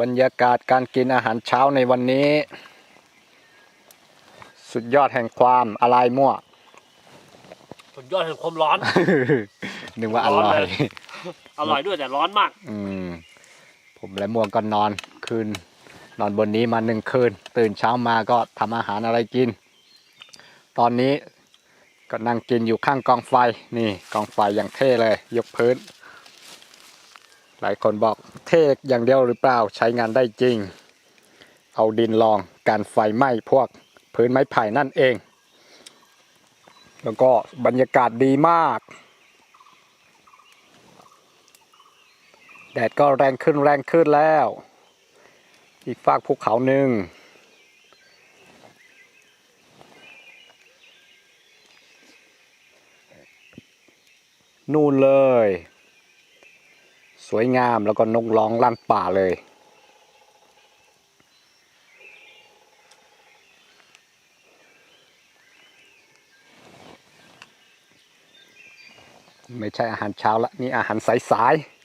บรรยากาศการกินอาหารเช้าในวันนี้ สุดยอดแห่งความอะไรมั่ว สุดยอดแห่งความร้อน นึกว่าอร่อยร้อนเลยอร่อยด้วยแต่ร้อนมาก อืม ผมและม่วงก็นอนคืน นอนบนนี้มาหนึ่งคืน ตื่นเช้ามาก็ทำอาหารอะไรกิน ตอนนี้ก็นั่งกินอยู่ข้างกองไฟ นี่กองไฟอย่างเท่เลย ยกพื้น หลายคนบอกเท่อย่างเดียวหรือเปล่าใช้งานได้จริง เอาดินรองการไฟไหม้พวกพื้นไม้ไผ่นั่นเอง แล้วก็บรรยากาศดีมาก แดดก็แรงขึ้นแรงขึ้นแล้ว อีกฝากภูเขาหนึ่งนู่นเลย สวยงามแล้วก็นกร้องลั่นป่าเลย ไม่ใช่อาหารเช้าละนี่อาหารสายๆ